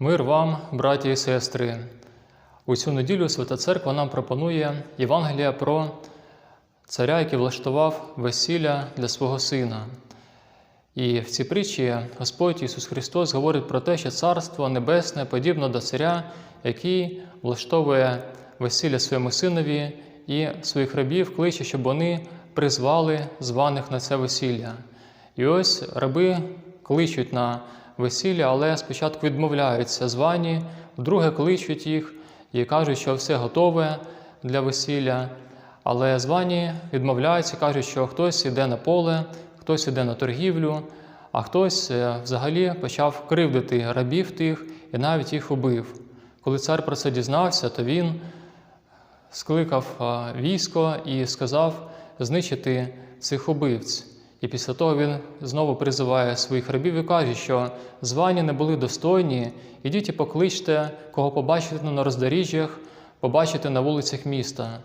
Мир вам, браті і сестри. У цю неділю Свята Церква нам пропонує Євангелія про царя, який влаштував весілля для свого сина. І в цій притчі Господь Ісус Христос говорить про те, що Царство Небесне подібно до царя, який влаштовує весілля своєму синові і своїх рабів кличе, щоб вони призвали званих на це весілля. І ось раби кличуть на весілля, але спочатку відмовляються звані, вдруге кличуть їх і кажуть, що все готове для весілля. Але звані відмовляються, кажуть, що хтось іде на поле, хтось іде на торгівлю, а хтось е, взагалі почав кривдити рабів тих і навіть їх убив. Коли цар про це дізнався, то він скликав військо і сказав знищити цих убивць. І після того він знову призиває своїх рабів і каже, що звані не були достойні, ідіть і покличте, кого побачите на роздоріжжях, побачите на вулицях міста.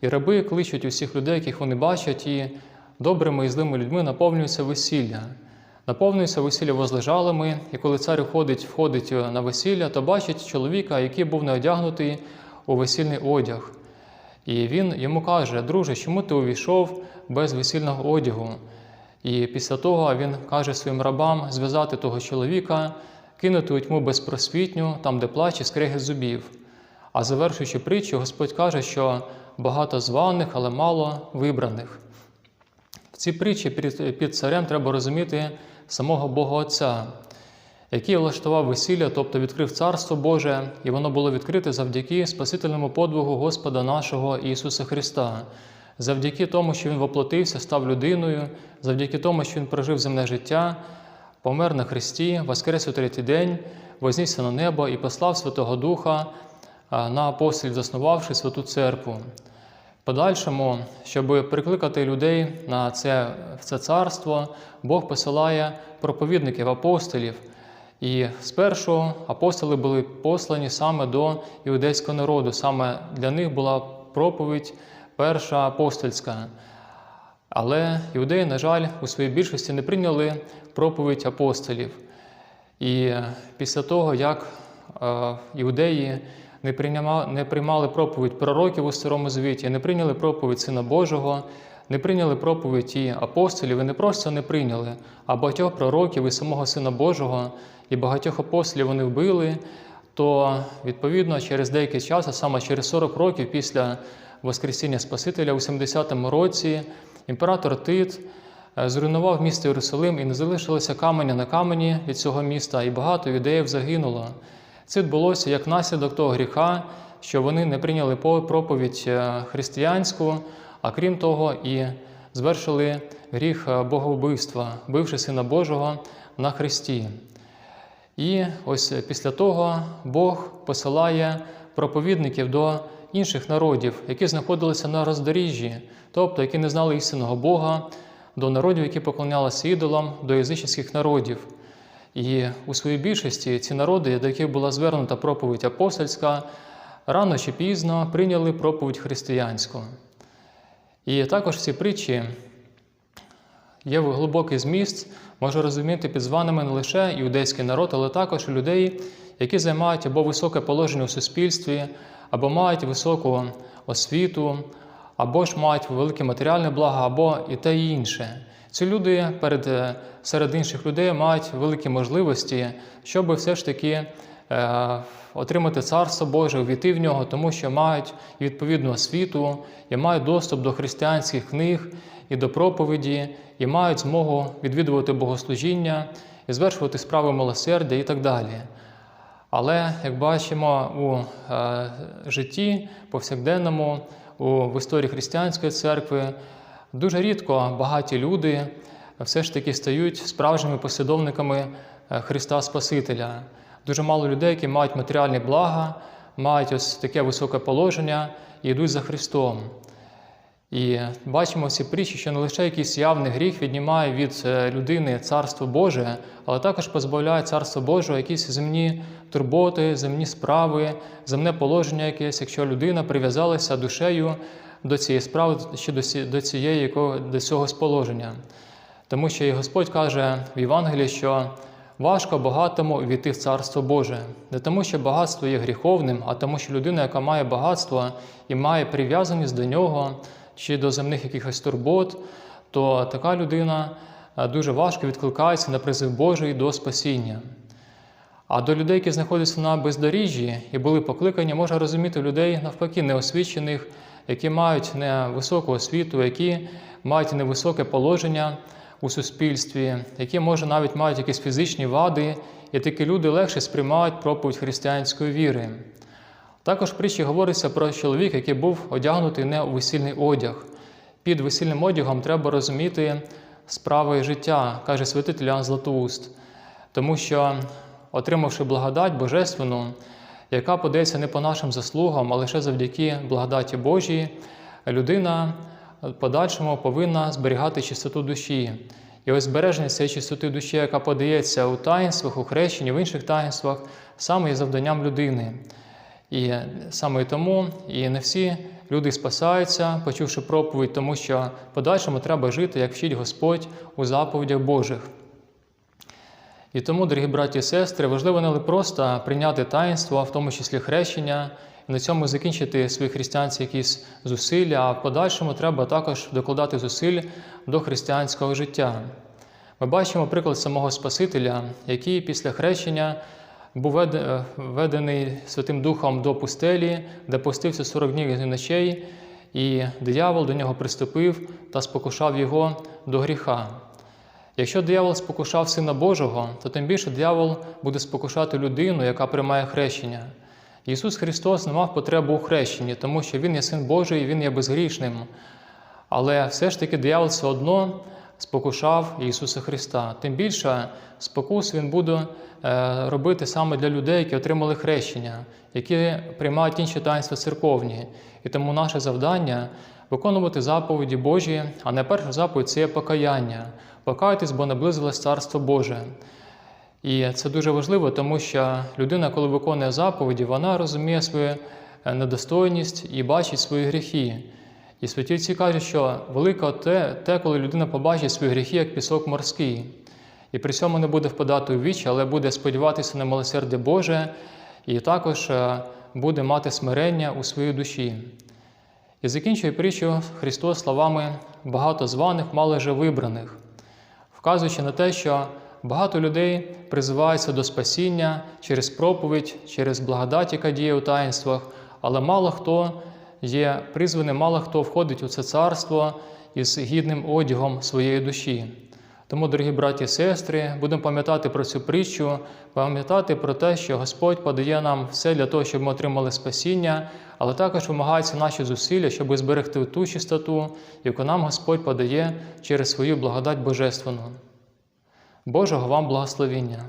І раби кличуть усіх людей, яких вони бачать, і добрими і злими людьми наповнюється весілля. Наповнюється весілля возлежалими, і коли цар входить, входить на весілля, то бачить чоловіка, який був не одягнутий у весільний одяг. І він йому каже: Друже, чому ти увійшов без весільного одягу? І після того він каже своїм рабам зв'язати того чоловіка, кинути у тьму безпросвітню, там, де плач і скрегіт зубів. А завершуючи притчу, Господь каже, що багато званих, але мало вибраних. В цій притчі під царем треба розуміти самого Бога Отця, який влаштував весілля, тобто відкрив Царство Боже, і воно було відкрите завдяки Спасительному подвигу Господа нашого Ісуса Христа, завдяки тому, що Він воплотився, став людиною, завдяки тому, що Він прожив земне життя, помер на Христі, воскрес у третій день, вознісся на небо і послав Святого Духа на апостолів, заснувавши Святу Церкву. Подальшому, щоб прикликати людей на це, в це царство, Бог посилає проповідників апостолів. І спершу апостоли були послані саме до іудейського народу, саме для них була проповідь перша апостольська. Але іудеї, на жаль, у своїй більшості не прийняли проповідь апостолів. І після того, як е, іудеї не приймали, не приймали проповідь пророків у Старому Завіті, не прийняли проповідь Сина Божого, не прийняли проповідь і апостолів, і не просто не прийняли, а багатьох пророків і самого Сина Божого, і багатьох апостолів вони вбили, то відповідно через деякий час, а саме через 40 років після Воскресіння Спасителя у 70-му році, імператор Тит е, зруйнував місто Єрусалим і не залишилося каменя на камені від цього міста, і багато юдеїв загинуло. Це відбулося як наслідок того гріха, що вони не прийняли проповідь е, християнську, а крім того, і звершили гріх е, боговбивства, бивши Сина Божого на Христі. І ось після того Бог посилає проповідників до інших народів, які знаходилися на роздоріжжі, тобто які не знали істинного Бога, до народів, які поклонялися ідолам, до язичних народів. І у своїй більшості ці народи, до яких була звернута проповідь апостольська, рано чи пізно прийняли проповідь християнську. І також в цій притчі є глибокий зміст, може розуміти під званими не лише іудейський народ, але також людей, які займають або високе положення у суспільстві, або мають високу освіту, або ж мають велике матеріальне благо, або і те і інше. Ці люди перед, серед інших людей мають великі можливості, щоб все ж таки е, отримати царство Боже, увійти в нього, тому що мають відповідну освіту, і мають доступ до християнських книг і до проповіді, і мають змогу відвідувати богослужіння і звершувати справи милосердя і так далі. Але, як бачимо, у е, житті повсякденному, у, в історії християнської церкви, дуже рідко багаті люди все ж таки стають справжніми послідовниками е, Христа Спасителя. Дуже мало людей, які мають матеріальні блага, мають ось таке високе положення і йдуть за Христом. І бачимо в цій притчі, що не лише якийсь явний гріх віднімає від е, людини Царство Боже, але також позбавляє Царство Боже якісь земні турботи, земні справи, земне положення якесь, якщо людина прив'язалася душею до цієї справи чи до цієї до цього сположення. Тому що і Господь каже в Євангелії, що важко багатому війти в Царство Боже. Не тому, що багатство є гріховним, а тому, що людина, яка має багатство і має прив'язаність до нього чи до земних якихось турбот, то така людина е, дуже важко відкликається на призив Божий до спасіння. А до людей, які знаходяться на бездоріжжі і були покликані, можна розуміти людей навпаки неосвічених, які мають невисоку освіту, які мають невисоке положення у суспільстві, які, може, навіть мають якісь фізичні вади, і такі люди легше сприймають проповідь християнської віри. Також в притчі говориться про чоловіка, який був одягнутий не у весільний одяг. Під весільним одягом треба розуміти справи життя, каже святитель Іоанн Златоуст. Тому що, отримавши благодать Божественну, яка подається не по нашим заслугам, а лише завдяки благодаті Божій, людина подальшому повинна зберігати чистоту душі. І ось збереження цієї чистоти душі, яка подається у таїнствах, у хрещенні, в інших таїнствах, саме є завданням людини. І саме тому і не всі люди спасаються, почувши проповідь, тому що в подальшому треба жити, як вчить Господь у заповідях Божих. І тому, дорогі браті і сестри, важливо не просто прийняти таїнство, в тому числі хрещення, і на цьому закінчити свої християнські якісь зусилля, а в подальшому треба також докладати зусиль до християнського життя. Ми бачимо приклад самого Спасителя, який після хрещення був вед- введений Святим Духом до пустелі, де постився 40 днів і ночей, і диявол до нього приступив та спокушав його до гріха. Якщо диявол спокушав Сина Божого, то тим більше диявол буде спокушати людину, яка приймає хрещення. Ісус Христос не мав потребу у хрещенні, тому що Він є Син Божий Він є безгрішним. Але все ж таки диявол все одно спокушав Ісуса Христа. Тим більше спокус Він буде е, робити саме для людей, які отримали хрещення, які приймають інші таїнства церковні. І тому наше завдання виконувати заповіді Божі, а найперша заповідь це є покаяння. Покайтесь, бо наблизилось Царство Боже. І це дуже важливо, тому що людина, коли виконує заповіді, вона розуміє свою е, недостойність і бачить свої гріхи. І святі отці кажуть, що велике те, те, коли людина побачить свої гріхи, як пісок морський, і при цьому не буде впадати у віч, але буде сподіватися на милосердя Боже, і також е, буде мати смирення у своїй душі. І закінчує притчу Христос словами багато званих, мало же вибраних, вказуючи на те, що багато людей призиваються до спасіння через проповідь, через благодать, яка діє у таїнствах, але мало хто є призваним, мало хто входить у це царство із гідним одягом своєї душі. Тому, дорогі браті і сестри, будемо пам'ятати про цю притчу, пам'ятати про те, що Господь подає нам все для того, щоб ми отримали спасіння, але також вимагаються наші зусилля, щоб зберегти ту чистоту, яку нам Господь подає через свою благодать Божественну. Божого вам благословіння!